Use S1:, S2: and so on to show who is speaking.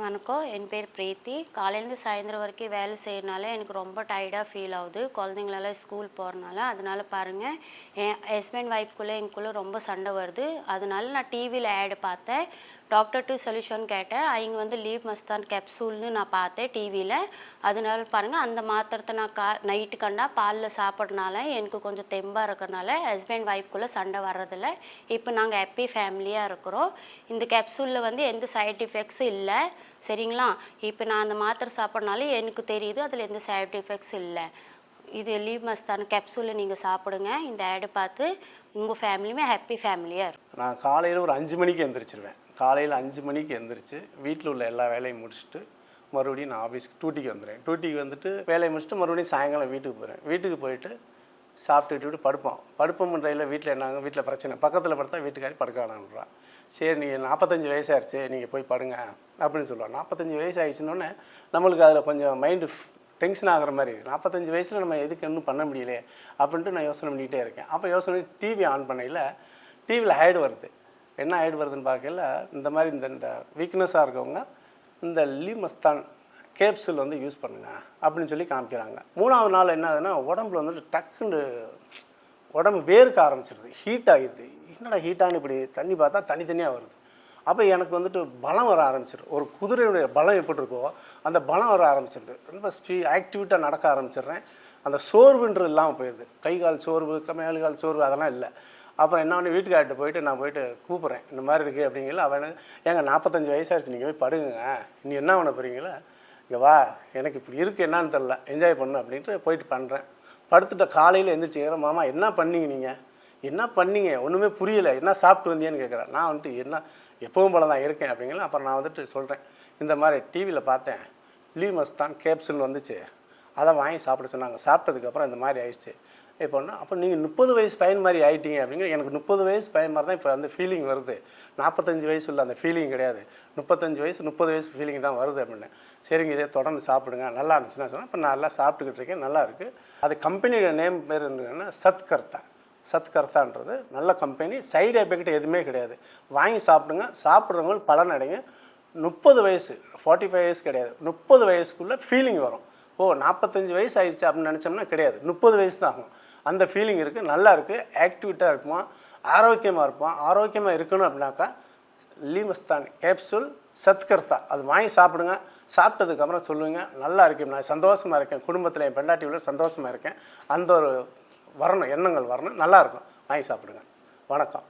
S1: வணக்கம் என் பேர் பிரீத்தி. காலையிலேருந்து சாயந்தரம் வரைக்கும் வேலை செய்யறனால எனக்கு ரொம்ப டயர்டாக ஃபீல் ஆகுது. குழந்தைங்களெல்லாம் ஸ்கூல் போகிறனால அதனால பாருங்கள் என் ஹஸ்பண்ட் ஒய்ஃப்குள்ளே எங்களுக்குள்ளே ரொம்ப சண்டை வருது. அதனால நான் டிவியில் ஆடு பார்த்தேன். டாக்டர் டு சொல்யூஷன் கேட்டேன். அவங்க வந்து லீவ் மஸ்தான் கேப்சூல்னு நான் பார்த்தேன் டிவியில் அதனால பாருங்கள் அந்த மாத்திரத்தை நான் கா நைட்டு கண்டா பாலில் சாப்பிட்றனால எனக்கு கொஞ்சம் தெம்பாக இருக்கிறனால ஹஸ்பண்ட் ஒய்ஃப்குள்ளே சண்டை வர்றதில்ல. இப்போ நாங்கள் ஹாப்பி ஃபேமிலியாக இருக்கிறோம். இந்த கேப்சூலில் வந்து எந்த சைட் எஃபெக்ட்ஸும் இல்லை. சரிங்களா? இப்போ நான் அந்த மாத்திரை சாப்பிட்றனால எனக்கு தெரியுது அதில் எந்த சைட் எஃபெக்ட்ஸ் இல்லை. இது லீவ் மஸ்தான கேப்சூலை நீங்கள் சாப்பிடுங்க. இந்த ஆடை பார்த்து உங்கள் ஃபேமிலியுமே ஹாப்பி ஃபேமிலியாக இருக்கும்.
S2: நான் காலையில் ஒரு அஞ்சு மணிக்கு எந்திரிச்சிருவேன். காலையில் அஞ்சு மணிக்கு எந்திரிச்சு வீட்டில் உள்ள எல்லா வேலையும் முடிச்சுட்டு மறுபடியும் நான் ஆஃபீஸ்க்கு டூட்டிக்கு வந்துடுறேன். டூட்டிக்கு வந்துட்டு வேலையை முடிச்சுட்டு மறுபடியும் சாயங்காலம் வீட்டுக்கு போகிறேன் வீட்டுக்கு போயிட்டு சாப்பிட்டுட்டு படுப்போம். படுப்போம் பண்ணுறையில் வீட்டில் என்னாங்க வீட்டில் பிரச்சனை. பக்கத்தில் படுத்தா வீட்டுக்காரி படுக்க வேணான்றான் சரி நீங்கள் நாற்பத்தஞ்சு வயசாகிடுச்சு நீங்கள் போய் படுங்க அப்படின்னு சொல்லுவாள் நாற்பத்தஞ்சு வயசு ஆயிடுச்சுன்னொன்னே நம்மளுக்கு அதில் கொஞ்சம் மைண்டு டென்ஷன் ஆகிற மாதிரி நாற்பத்தஞ்சு வயசில் நம்ம எதுக்கு இன்னும் பண்ண முடியலையே அப்படின்ட்டு நான் யோசனை பண்ணிகிட்டே இருக்கேன். அப்போ யோசனை டிவி ஆன் பண்ணையில் டிவியில் ஆட் வருது. என்ன ஆட் வருதுன்னு பார்க்கல இந்த மாதிரி இந்த இந்த வீக்னஸாக இருக்கவங்க இந்த லீமஸ்தான் கேப்சூல் வந்து யூஸ் பண்ணுங்க அப்படின்னு சொல்லி காமிக்கிறாங்க. மூணாவது நாள் என்ன ஆகுதுன்னா உடம்புல வந்துட்டு டக்குன்னு உடம்பு வேர்க்க ஆரம்பிச்சிருது. ஹீட் ஆகிடுது என்னடா ஹீட்டானு இப்படி தண்ணி பார்த்தா தனித்தனியாக வருது. அப்போ எனக்கு வந்துட்டு பலம் வர ஆரம்பிச்சிடும் ஒரு குதிரையுடைய பலம் எப்படி இருக்கோ அந்த பலம் வர ஆரம்பிச்சிருது. ரொம்ப ஸ்பீ ஆக்டிவிட்டாக நடக்க ஆரம்பிச்சிடுறேன். அந்த சோர்வுன்றது இல்லாமல் போயிடுது. கை கால் சோர்வு க- கால் சோர்வு அதெல்லாம் இல்லை. அப்புறம் என்ன பண்ணி வீட்டுக்கார்ட்ட போயிட்டு நான் போயிட்டு கூப்பிட்றேன். இந்த மாதிரி இருக்குது அப்படிங்கல அவன் என்ன, ஏங்க நாற்பத்தஞ்சு வயசாகிடுச்சு நீங்கள் போய் படுங்க நீ என்ன பண்ண போகிறீங்களா இங்கே வா எனக்கு இப்படி இருக்குது என்னான்னு தெரில என்ஜாய் பண்ணு அப்படின்ட்டு போயிட்டு பண்ணுறேன் படுத்துட்ட காலையில் எந்திரிச்சிக்கிறேன் மாமா என்ன பண்ணீங்க நீங்கள் என்ன பண்ணீங்க? ஒன்றுமே புரியலை. என்ன சாப்பிட்டு வந்தியன்னு கேட்குறேன் நான் வந்துட்டு என்ன எப்பவும் போல தான் இருக்கேன் அப்படிங்களா அப்புறம் நான் வந்துட்டு சொல்கிறேன் இந்த மாதிரி டிவியில் பார்த்தேன் லீ மஸ்தான் கேப்சூல் வந்துச்சு. அதை வாங்கி சாப்பிட சொன்னாங்க. சாப்பிட்டதுக்கப்புறம் இந்த மாதிரி ஆயிடுச்சு. இப்போன்னா அப்போ நீங்கள் முப்பது வயசு பையன் மாதிரி ஆகிட்டீங்க அப்படிங்கிற எனக்கு முப்பது வயசு பையன் மாதிரி தான் இப்போ அந்த ஃபீலிங் வருது. நாற்பத்தஞ்சு வயசு இல்லை அந்த ஃபீலிங் கிடையாது. முப்பத்தஞ்சு வயசு முப்பது வயசு ஃபீலிங் தான் வருது அப்படின்னு சரிங்க இதே தொடர்ந்து சாப்பிடுங்க. நல்லா இருந்துச்சுன்னா சொன்னால் இப்போ நான் நல்லா சாப்பிட்டுக்கிட்டு இருக்கேன் நல்லா இருக்குது அது கம்பெனியோட நேம் பேர் என்னன்னா சத்கர்த்தா. சத்கர்த்தான்றது நல்ல கம்பெனி சைடு எஃபெக்ட் எதுவுமே கிடையாது. வாங்கி சாப்பிடுங்க சாப்பிட்றவங்களுக்கு பலன் அடைங்க முப்பது வயசு ஃபார்ட்டி ஃபைவ் வயசு கிடையாது. முப்பது வயசுக்குள்ளே ஃபீலிங் வரும். ஓ நாற்பத்தஞ்சு வயசு ஆயிடுச்சு அப்படின்னு நினச்சோம்னா கிடையாது. முப்பது வயசு தான் ஆகும். அந்த ஃபீலிங் இருக்குது நல்லா இருக்குது ஆக்டிவிட்டாக இருப்போம் ஆரோக்கியமாக இருப்போம் ஆரோக்கியமாக இருக்கணும் அப்படின்னாக்கா லீமஸ்தான் கேப்சூல் சத்கர்த்தா. அது வாங்கி சாப்பிடுங்க. சாப்பிட்டதுக்கப்புறம் சொல்லுங்க. நல்லா இருக்கேன். நான் சந்தோஷமாக இருக்கேன். குடும்பத்தில் என் பெண்டாட்டியோட சந்தோஷமாக இருக்கேன். அந்த ஒரு வரணும். எண்ணங்கள் வரணும். நல்லாயிருக்கும் வாங்கி சாப்பிடுங்க. வணக்கம்.